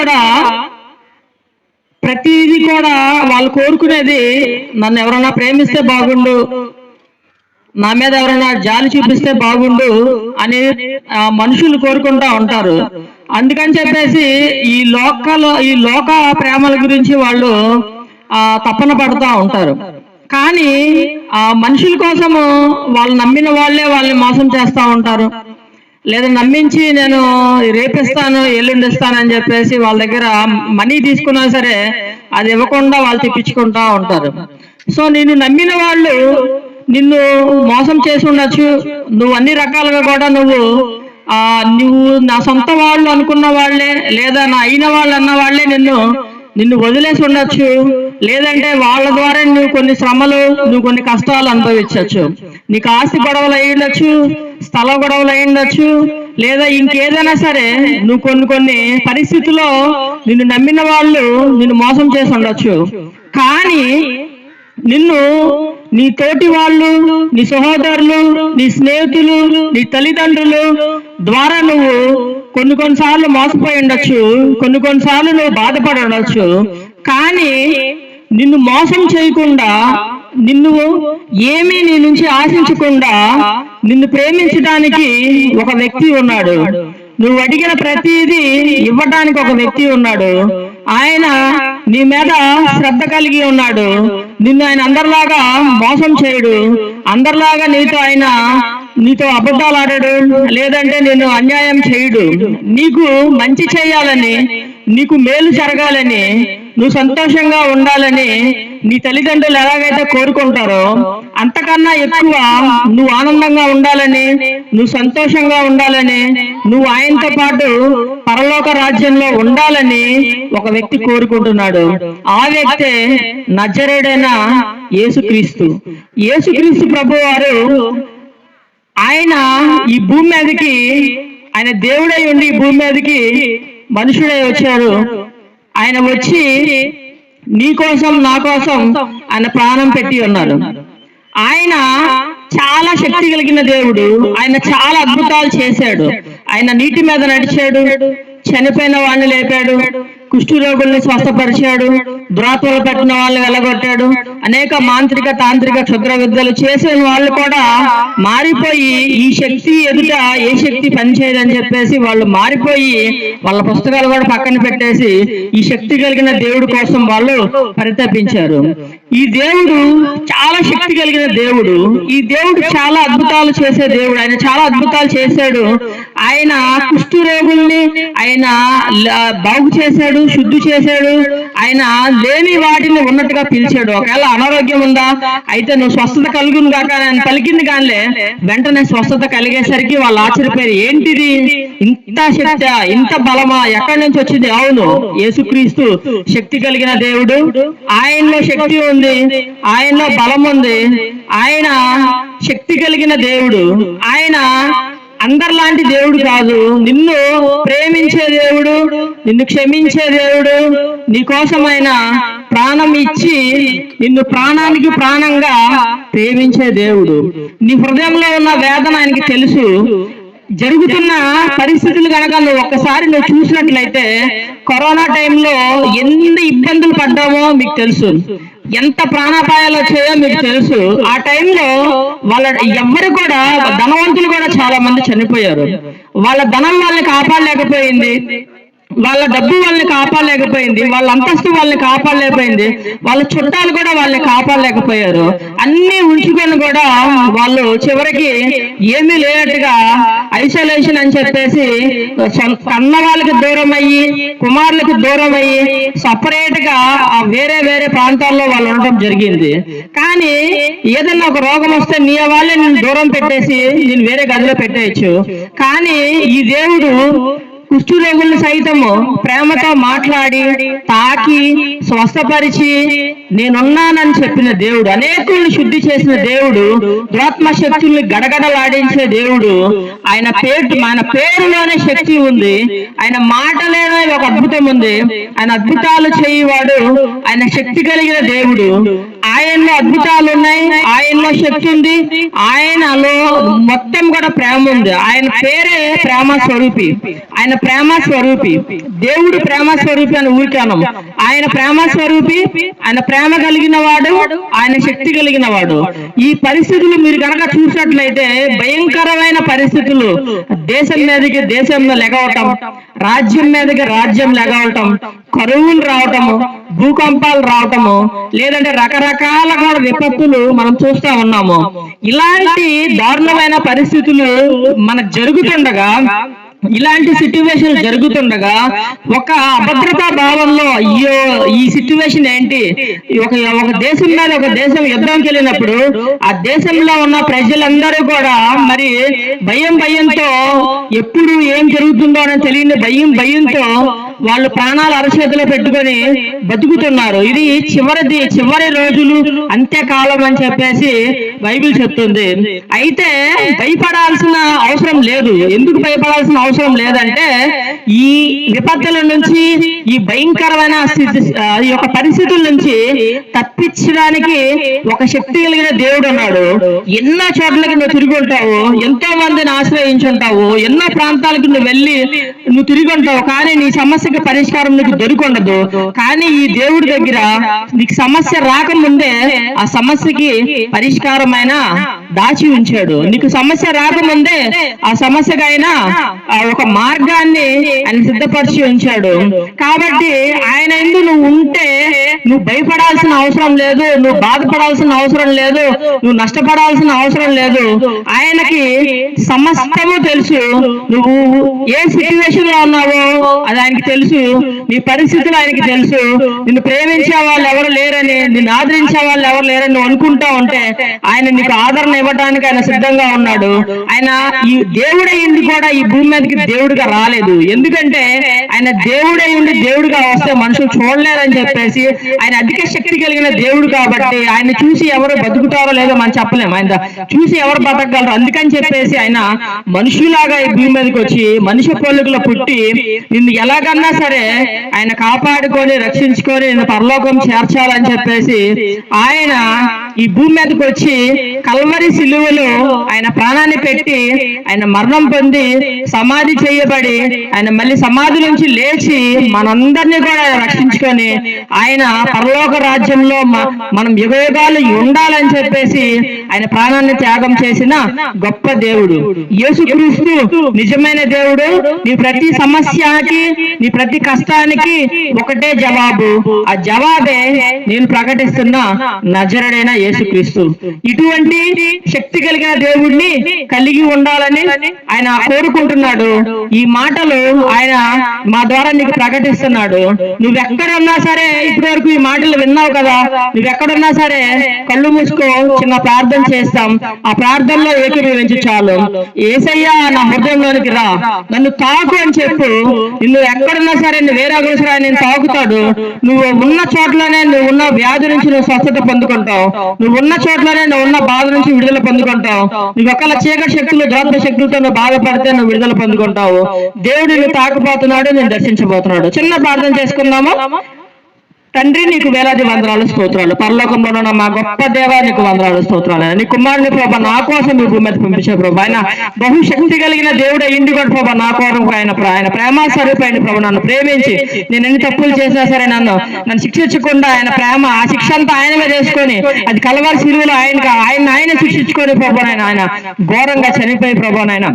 కూడా ప్రతిదీ కూడా వాళ్ళు కోరుకునేది నన్ను ఎవరైనా ప్రేమిస్తే బాగుండు నా మీద ఎవరైనా జాలి చూపిస్తే బాగుండు అని మనుషులు కోరుకుంటా ఉంటారు. అందుకని చెప్పేసి ఈ లోకలో ఈ లోక ప్రేమల గురించి వాళ్ళు ఆ పడుతూ ఉంటారు. కానీ ఆ మనుషుల కోసము వాళ్ళు నమ్మిన వాళ్ళే వాళ్ళని మోసం చేస్తూ ఉంటారు. లేదా నమ్మించి నేను రేపిస్తాను ఎల్లుండిస్తానని చెప్పేసి వాళ్ళ దగ్గర మనీ తీసుకున్నా సరే అది ఇవ్వకుండా వాళ్ళు తెప్పించుకుంటా ఉంటారు. సో నేను నమ్మిన వాళ్ళు నిన్ను మోసం చేసి ఉండొచ్చు. నువ్వు అన్ని రకాలుగా కూడా నువ్వు ఆ నువ్వు నా సొంత వాళ్ళు అనుకున్న వాళ్ళే లేదా నా అయిన వాళ్ళు అన్న వాళ్ళే నిన్ను నిన్ను వదిలేసి ఉండొచ్చు. లేదంటే వాళ్ళ ద్వారా నువ్వు కొన్ని శ్రమలు నువ్వు కొన్ని కష్టాలు అనుభవించవచ్చు. నీకు ఆస్తి గొడవలు అయి స్థల గొడవలు అయి లేదా ఇంకేదైనా సరే నువ్వు కొన్ని కొన్ని పరిస్థితుల్లో నిన్ను నమ్మిన వాళ్ళు నిన్ను మోసం చేసి ఉండొచ్చు. కానీ నిన్ను నీ తోటి వాళ్ళు నీ సహోదరులు నీ స్నేహితులు నీ తల్లిదండ్రులు ద్వారా నువ్వు కొన్ని కొన్నిసార్లు మోసపోయి ఉండొచ్చు కొన్ని కొన్నిసార్లు నువ్వు బాధపడి ఉండొచ్చు. కానీ నిన్ను మోసం చేయకుండా నిన్ను ఏమీ నీ నుంచి ఆశించకుండా నిన్ను ప్రేమించడానికి ఒక వ్యక్తి ఉన్నాడు. నువ్వు అడిగిన ప్రతిదీ ఇవ్వడానికి ఒక వ్యక్తి ఉన్నాడు. ఆయన నీ మీద శ్రద్ధ కలిగి ఉన్నాడు. నిన్ను ఆయన అందరిలాగా మోసం చేయడు. అందరిలాగా నీతో ఆయన నీతో అబద్ధాలు ఆడాడు. లేదంటే నేను అన్యాయం చేయడు. నీకు మంచి చేయాలని నీకు మేలు జరగాలని నువ్వు సంతోషంగా ఉండాలని నీ తల్లిదండ్రులు ఎలాగైతే కోరుకుంటారో అంతకన్నా ఎక్కువ నువ్వు ఆనందంగా ఉండాలని నువ్వు సంతోషంగా ఉండాలని నువ్వు ఆయనతో పాటు పరలోక రాజ్యంలో ఉండాలని ఒక వ్యక్తి కోరుకుంటున్నాడు. ఆ వ్యక్తే నజరేడైన యేసుక్రీస్తు. యేసుక్రీస్తు ప్రభు వారు ఆయన ఈ భూమి మీదకి ఆయన దేవుడై ఉండి ఈ భూమి మీదకి మనుషుడై వచ్చారు. ఆయన వచ్చి నీ కోసం నా కోసం ఆయన ప్రాణం పెట్టి ఉన్నారు. ఆయన చాలా శక్తి కలిగిన దేవుడు. ఆయన చాలా అద్భుతాలు చేశాడు. ఆయన నీటి మీద నడిచాడు. చనిపోయిన వాడిని లేపాడు. కుష్టి రోగుల్ని స్వస్థపరిచాడు దురాత్మలు పెట్టిన వాళ్ళు వెళ్ళగొట్టాడు అనేక మాంత్రిక తాంత్రిక క్షుద్ర విద్యలు చేసిన వాళ్ళు కూడా మారిపోయి ఈ శక్తి ఎదుట ఏ శక్తి పనిచేయదని చెప్పేసి వాళ్ళు మారిపోయి వాళ్ళ పుస్తకాలు కూడా పక్కన పెట్టేసి ఈ శక్తి కలిగిన దేవుడి కోసం వాళ్ళు పరితపించారు. ఈ దేవుడు చాలా శక్తి కలిగిన దేవుడు. ఈ దేవుడు చాలా అద్భుతాలు చేసే దేవుడు. ఆయన చాలా అద్భుతాలు చేశాడు. ఆయన కుష్ఠు రోగుల్ని ఆయన బాగు చేశాడు. శుద్ధి చేశాడు. ఆయన లేని వాటిని ఉన్నట్టుగా పిలిచాడు. ఒకవేళ అనారోగ్యం ఉందా? అయితే నువ్వు స్వస్థత కలుగును కాక ఆయన పలికింది కానిలే. వెంటనే స్వస్థత కలిగేసరికి వాళ్ళు ఆశ్చర్యపోయారు. ఏంటిది? ఇంత శక్తి ఇంత బలమా? ఎక్కడి నుంచి వచ్చింది? అవును యేసుక్రీస్తు శక్తి కలిగిన దేవుడు. ఆయనలో శక్తి ఉంది ఆయనలో బలం ఉంది ఆయన శక్తి కలిగిన దేవుడు. ఆయన అందరిలాంటి దేవుడు కాదు. నిన్ను ప్రేమించే దేవుడు నిన్ను క్షమించే దేవుడు నీ కోసమైన ప్రాణం ఇచ్చి నిన్ను ప్రాణానికి ప్రాణంగా ప్రేమించే దేవుడు. నీ హృదయంలో ఉన్న వేదన ఆయనకి తెలుసు. జరుగుతున్న పరిస్థితులు కనుక నువ్వు ఒక్కసారి నువ్వు చూసినట్లయితే కరోనా టైంలో ఎన్ని ఇబ్బందులు పడ్డామో మీకు తెలుసు. ఎంత ప్రాణాపాయాలు వచ్చాయో మీకు తెలుసు. ఆ టైంలో వాళ్ళ ఎవ్వరు కూడా ధనవంతులు కూడా చాలా మంది చనిపోయారు. వాళ్ళ ధనం వాళ్ళని కాపాడలేకపోయింది. వాళ్ళ డబ్బు వాళ్ళని కాపాడలేకపోయింది వాళ్ళ అంతస్తు వాళ్ళని కాపాడలేకపోయింది వాళ్ళ చుట్టాలు కూడా వాళ్ళని కాపాడలేకపోయారు. అన్ని ఉంచుకొని కూడా వాళ్ళు చివరికి ఏమీ లేనట్టుగా ఐసోలేషన్ అని చెప్పేసి సొం- కన్న వాళ్ళకి దూరం అయ్యి కుమారులకు దూరం అయ్యి సపరేట్గా ఆ వేరే వేరే ప్రాంతాల్లో వాళ్ళు ఉండడం జరిగింది. కానీ ఏదైనా ఒక రోగం వస్తే నీ వాళ్ళే నేను దూరం పెట్టేసి నేను వేరే గదిలో పెట్టేయచ్చు. కానీ ఈ దేవుడు కుష్ఠురోగులు సైతము ప్రేమతో మాట్లాడి తాకి స్వస్థపరిచి నేనున్నానని చెప్పిన దేవుడు అనేకుల్ని శుద్ధి చేసిన దేవుడు దురాత్మ శక్తుల్ని గడగడలాడించే దేవుడు ఆయన పేరు ఆయన పేరులోనే శక్తి ఉంది ఆయన మాటలోనే ఒక అద్భుతం ఉంది ఆయన అద్భుతాలు చేయవాడు ఆయన శక్తి కలిగిన దేవుడు ఆయనలో అద్భుతాలు ఉన్నాయి ఆయనలో శక్తి ఉంది ఆయనలో మొత్తం కూడా ప్రేమ ఉంది. ఆయన పేరే ప్రేమ స్వరూపి. ఆయన ప్రేమ స్వరూపి. దేవుడు ప్రేమ స్వరూపి అని ఊరికానం. ఆయన ప్రేమ స్వరూపి ఆయన ప్రేమ కలిగిన వాడు ఆయన శక్తి కలిగిన వాడు. ఈ పరిస్థితులు మీరు కనుక చూసినట్లయితే భయంకరమైన పరిస్థితులు. దేశం మీదకి దేశంలో లెగవటం రాజ్యం మీదకి రాజ్యం లెగవటం కరువులు రావటము భూకంపాలు రావటము లేదంటే రకరకాల కూడా విపత్తులు మనం చూస్తా ఉన్నాము. ఇలాంటి దారుణమైన పరిస్థితులు మనకు జరుగుతుండగా ఇలాంటి సిట్యువేషన్ జరుగుతుండగా ఒక అభద్రతా భావంలో అయ్యో ఈ సిట్యువేషన్ ఏంటి? ఒక ఒక దేశం మీద ఒక దేశం యుద్ధంకి వెళ్ళినప్పుడు ఆ దేశంలో ఉన్న ప్రజలందరూ కూడా మరి భయం భయంతో ఎప్పుడు ఏం జరుగుతుందో అని తెలియని భయం భయంతో వాళ్ళు ప్రాణాలు అరచేతిలో పెట్టుకొని బతుకుతున్నారు. ఇది చివరిది చివరి రోజులు అంత్యకాలం అని చెప్పేసి బైబిల్ చెప్తుంది. అయితే భయపడాల్సిన అవసరం లేదు. ఎందుకు భయపడాల్సిన అవసరం లేదంటే ఈ విపత్తుల నుంచి ఈ భయంకరమైన స్థితి ఈ యొక్క పరిస్థితుల నుంచి తప్పించడానికి ఒక శక్తి కలిగిన దేవుడు అన్నాడు ఎన్నో చోట్లకి నువ్వు తిరిగి ఉంటావు ఎంతో మందిని ఆశ్రయించుంటావు ఎన్నో ప్రాంతాలకు నువ్వు వెళ్ళి నువ్వు తిరిగి ఉంటావు. కానీ నీ సమస్య సమస్యకి పరిష్కారం నీకు దొరికొండదు. కానీ ఈ దేవుడి దగ్గర నీకు సమస్య రాకముందే ఆ సమస్యకి పరిష్కారమైన దాచి ఉంచాడు. నీకు సమస్య రాకముందే ఆ సమస్యకైనా ఆ ఒక మార్గాన్ని ఆయన సిద్ధపరిచి ఉంచాడు. కాబట్టి ఆయన ఎందు నువ్వు ఉంటే నువ్వు భయపడాల్సిన అవసరం లేదు నువ్వు బాధపడాల్సిన అవసరం లేదు నువ్వు నష్టపడాల్సిన అవసరం లేదు. ఆయనకి సమస్తము తెలుసు. నువ్వు ఏ సిచ్యువేషన్లో ఉన్నావో అది ఆయనకి తెలుసు. నీ పరిస్థితులు ఆయనకి తెలుసు. నిన్ను ప్రేమించే వాళ్ళు ఎవరు లేరని నిన్ను ఆదరించే వాళ్ళు ఎవరు లేరని నువ్వు అనుకుంటా ఉంటే ఆయన నీకు ఆదరణ ఇవ్వడానికి ఆయన సిద్ధంగా ఉన్నాడు. ఆయన ఈ దేవుడై ఉండి కూడా ఈ భూమి మీదకి దేవుడిగా రాలేదు. ఎందుకంటే ఆయన దేవుడై ఉండి దేవుడిగా వస్తే మనుషులు చూడలేరని చెప్పేసి ఆయన అధిక శక్తి కలిగిన దేవుడు కాబట్టి ఆయన చూసి ఎవరు బతుకుతారో లేదో మనం చెప్పలేము ఆయన చూసి ఎవరు బతకగలరు అందుకని చెప్పేసి ఆయన మనుషులాగా ఈ భూమి మీదకి వచ్చి మనిషి పోలికలో పుట్టి నిన్ను ఎలాగన్నా సరే ఆయన కాపాడుకొని రక్షించుకొని నిన్ను పరలోకం చేర్చాలని చెప్పేసి ఆయన ఈ భూమి మీదకి వచ్చి కల్వరి సిలువలో ఆయన ప్రాణాన్ని పెట్టి ఆయన మరణం పొంది సమాధి చేయబడి ఆయన మళ్ళీ సమాధి నుంచి లేచి మనందరినీ కూడా రక్షించుకొని ఆయన పరలోక రాజ్యంలో మనం యుగయుగాలు ఉండాలని చెప్పేసి ఆయన ప్రాణాన్ని త్యాగం చేసిన గొప్ప దేవుడు. యేసుక్రీస్తు నిజమైన దేవుడు. నీ ప్రతి సమస్యకి నీ ప్రతి కష్టానికి ఒకటే జవాబు. ఆ జవాబే నేను ప్రకటిస్తున్న నజరుడైన యేసుక్రీస్తు ఇటువంటి శక్తి కలిగిన దేవుడిని కలిగి ఉండాలని ఆయన కోరుకుంటున్నాడు. ఈ మాటలు ఆయన మా ద్వారా నీకు ప్రకటిస్తున్నాడు. నువ్వెక్కడున్నా సరే ఇప్పటి వరకు ఈ మాటలు విన్నావు కదా. నువ్వెక్కడున్నా సరే కళ్ళు మూసుకో చిన్న ప్రార్థన చేస్తాం. ఆ ప్రార్థనలో ఏకీభవించి చాలు. ఏసయ్య నా హృదయంలోనికి రా. నన్ను తాకు అని చెప్పు. నువ్వు ఎక్కడున్నా సరే నువ్వు వేరే అవసరం నేను తాకుతాడు. నువ్వు ఉన్న చోట్లనే నువ్వు ఉన్న వ్యాధి నుంచి నువ్వు స్వస్థత పొందుకుంటావు. నువ్వు ఉన్న చోట్లనే నువ్వు ఉన్న బాధ నుంచి విడుదల పొందుకుంటావు. నువ్వు ఒకళ్ళ చీకటి శక్తులు ద్రోత శక్తులతో నువ్వు బాధపడితే నువ్వు విడుదల పొందుకుంటావు. దేవుడు నువ్వు తాకపోతున్నాడు నేను దర్శించబోతున్నాడు. చిన్న ప్రార్థన చేసుకుందాము? తండ్రి నీకు వేలాది వందనాలు స్తోత్రాలు. పరలోకంలో ఉన్న మా గొప్ప దేవ నీకు వందనాలు స్తోత్రాలు. నీ కుమారుని ప్రభా నా కోసం మీ భూమి మీద పంపించే ప్రభా. ఆయన బహుశక్తి కలిగిన దేవుడు ఇండి కూడా ప్రభా నా కోరం ఆయన ఆయన ప్రేమ స్వరూపైన ప్రభు నన్ను ప్రేమించి నేను ఎన్ని తప్పులు చేసినా సరే నన్ను నన్ను శిక్షించకుండా ఆయన ప్రేమ ఆ శిక్ష అంతా ఆయన మీద వేసుకొని అది కలవాల్సి సిలువలో ఆయన ఆయన ఆయన శిక్షించుకొని ప్రభు ఆయన ఆయన ఘోరంగా చనిపోయి ప్రభు ఆయన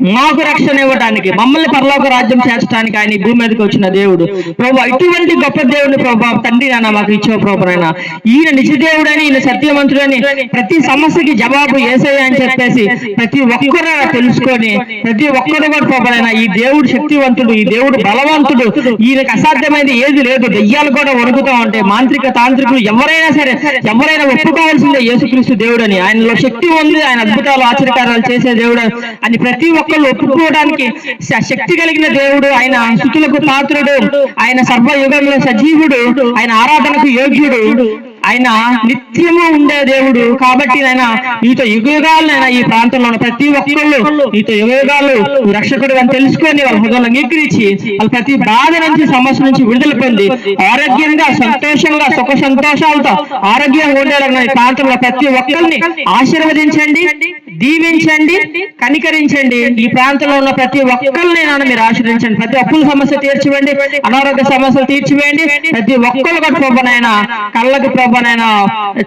మాకు రక్షణ ఇవ్వడానికి మమ్మల్ని పరలోక రాజ్యం చేర్చడానికి ఆయన ఈ భూమి మీదకి వచ్చిన దేవుడు. ప్రభు ఇటువంటి గొప్ప దేవుడిని ప్రభా తండ్రి నాన్న మాకు ఇచ్చావు ప్రభు ఈయన నిజ అని ఈయన సత్యవంతుడని ప్రతి సమస్యకి జవాబు ఏసయ్య అని చెప్పేసి ప్రతి ఒక్కరు తెలుసుకొని ప్రతి ఒక్కరు కూడా ప్రభు ఈ దేవుడు శక్తివంతుడు ఈ దేవుడు బలవంతుడు ఈయనకు అసాధ్యమైనది ఏది లేదు. దెయ్యాలు కూడా వణుకుతా ఉంటాయి మాంత్రిక తాంత్రికులు ఎవరైనా సరే ఎవరైనా ఒప్పుకోవాల్సిందే యేసుక్రీస్తు దేవుడు అని ఆయనలో శక్తి ఉంది ఆయన అద్భుతాలు ఆశ్చర్యకారాలు చేసే దేవుడు అని ప్రతి ఒక్క ఒప్పుకోవడానికి ఎత్తుకోవడానికి శక్తి కలిగిన దేవుడు ఆయన స్థుతులకు పాత్రుడు ఆయన సర్వయుగంలో సజీవుడు ఆయన ఆరాధనకు యోగ్యుడు ఆయన నిత్యము ఉండే దేవుడు. కాబట్టి ఆయన నీతో యుగయుగాలైనా ఈ ప్రాంతంలో ఉన్న ప్రతి ఒక్కళ్ళు నీతో యుగయుగాలు రక్షకుడు అని తెలుసుకొని వాళ్ళ హృదయంలో అంగీకరించి వాళ్ళ ప్రతి బాధ నుంచి సమస్య నుంచి విడుదల పొంది ఆరోగ్యంగా సంతోషంగా సుఖ సంతోషాలతో ఆరోగ్యంగా ఉండేలాగా ఈ ప్రాంతంలో ప్రతి ఒక్కరిని ఆశీర్వదించండి. దీవించండి కనికరించండి. ఈ ప్రాంతంలో ఉన్న ప్రతి ఒక్కరిని నాన్న మీరు ఆశ్రయించండి ప్రతి అప్పుల సమస్య తీర్చివేయండి అనారోగ్య సమస్యలు తీర్చివేయండి ప్రతి ఒక్కరు కూడా ప్రభనైనా కళ్ళకు ప్రభనైనా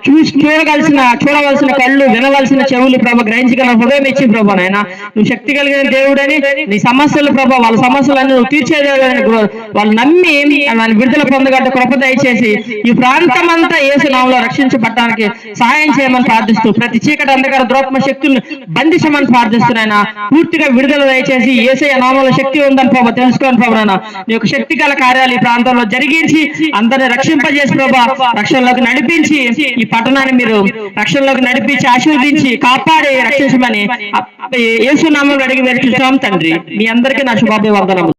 చూసి చూడవలసిన చూడవలసిన కళ్ళు వినవలసిన చెవులు ప్రభ గ్రహించగల హృదయం ఇచ్చి ప్రభనైనా నువ్వు శక్తి కలిగిన దేవుడని నీ సమస్యలు ప్రభ వాళ్ళ సమస్యలన్నీ నువ్వు తీర్చేదేవుడని వాళ్ళు నమ్మి నన్ను విడుదల పొందగట్టు కృప దయచేసి ఈ ప్రాంతం అంతా ఏసు నామంలో రక్షించబడటానికి సహాయం చేయమని ప్రార్థిస్తూ ప్రతి చీకటి అంధకార ద్రోపమ బండి బంధించమని ప్రార్థిస్తున్నాయన? పూర్తిగా విడుదల దయచేసి ఏసయ నామంలో శక్తి ఉందని ప్రభా తెలుసుకోని ప్రభా నీ యొక్క శక్తి గల కార్యాలు ఈ ప్రాంతంలో జరిగించి అందరిని రక్షింపజేసి ప్రభా రక్షణలోకి నడిపించి ఈ పట్టణాన్ని మీరు రక్షణలోకి నడిపించి ఆశీర్వదించి కాపాడి రక్షించమని యేసు నామంలో అడిగి వేడుకుంటున్నాం తండ్రి. మీ అందరికీ నా శుభాభివందనము